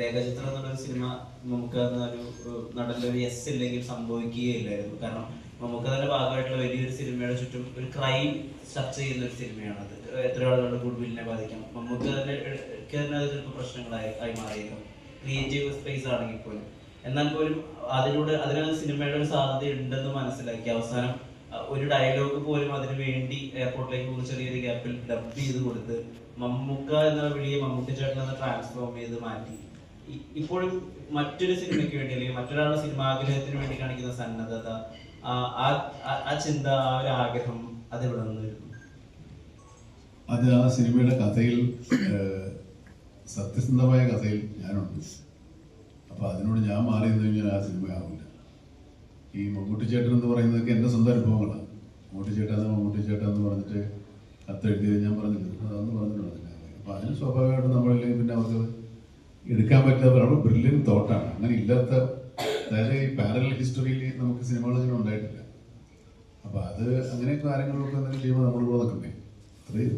രേഖാചിത്രം എന്നുള്ളൊരു സിനിമ നമുക്ക് ഒരു നടന്റെ ഒരു എസ് ഇല്ലെങ്കിൽ സംഭവിക്കുകയില്ലായിരുന്നു. കാരണം നമുക്ക് തന്നെ ഭാഗമായിട്ടുള്ള വലിയൊരു സിനിമയുടെ ചുറ്റും ഒരു ക്രൈം ചർച്ച ചെയ്യുന്ന ഒരു സിനിമയാണ് അത്. എത്ര ആളുകളുടെ ഗുഡ്വില്ലിനെ ബാധിക്കാം. നമുക്ക് തന്നെ അത് ചിലപ്പോൾ പ്രശ്നങ്ങളായി ആയി മാറിയേക്കാം. ക്രിയേറ്റീവ് സ്പേസ് ആണെങ്കിൽ പോലും. എന്നാൽ പോലും അതിലൂടെ അതിനകത്ത് സിനിമയുടെ ഒരു സാധ്യത ഉണ്ടെന്ന് മനസ്സിലാക്കി. അവസാനം ഒരു ഡയലോഗ് പോലും അതിന് വേണ്ടി എയർപോർട്ടിലേക്ക് പോകുന്ന ചെറിയൊരു ഗ്യാപ്പിൽ ഡബ് ചെയ്ത് കൊടുത്ത് മമ്മൂക്ക എന്ന വിളിയെ മമ്മൂട്ടി ചേട്ടൻ എന്ന ട്രാൻസ്ഫോം ചെയ്ത് മാറ്റി. ഇപ്പോഴും മറ്റൊരു സിനിമയ്ക്ക് വേണ്ടി അല്ലെങ്കിൽ മറ്റൊരാളുടെ സിനിമാഗ്രഹത്തിന് വേണ്ടി കാണിക്കുന്ന സന്നദ്ധത ആ- ചിന്ത ആ ഒരു ആഗ്രഹം അത് ഇവിടെ അത് ആ സിനിമയുടെ കഥയിൽ സത്യസന്ധമായ കഥയിൽ ഞാനുണ്ട്. അപ്പൊ അതിനോട് ഞാൻ മാറി നിന്ന് കഴിഞ്ഞാൽ ആ സിനിമ ആവില്ല. ഈ മമ്മൂട്ടി ചേട്ടൻ എന്ന് പറയുന്നതൊക്കെ എന്റെ സ്വന്തം അനുഭവങ്ങളാണ് മമ്മൂട്ടി ചേട്ടൻ മമ്മൂട്ടി ചേട്ടൻ എന്ന് പറഞ്ഞിട്ട് കത്തെഴുതിയത് ഞാൻ പറഞ്ഞില്ല. അതൊന്നും പറഞ്ഞിട്ടില്ല അപ്പൊ അതിന് സ്വാഭാവികമായിട്ടും എടുക്കാൻ പറ്റാത്തവരാണ് ബ്രില്യൻ തോട്ടാണ്. അങ്ങനെ ഇല്ലാത്ത അതായത് ഈ പാരലൽ ഹിസ്റ്ററിയിൽ നമുക്ക് സിനിമകൾ അങ്ങനെ ഉണ്ടായിട്ടില്ല. അപ്പൊ അത് അങ്ങനെ കാര്യങ്ങളൊക്കെ എന്തെങ്കിലും ചെയ്യുമ്പോൾ നമ്മളിവിടെ നിൽക്കണ്ടേ അത്രയും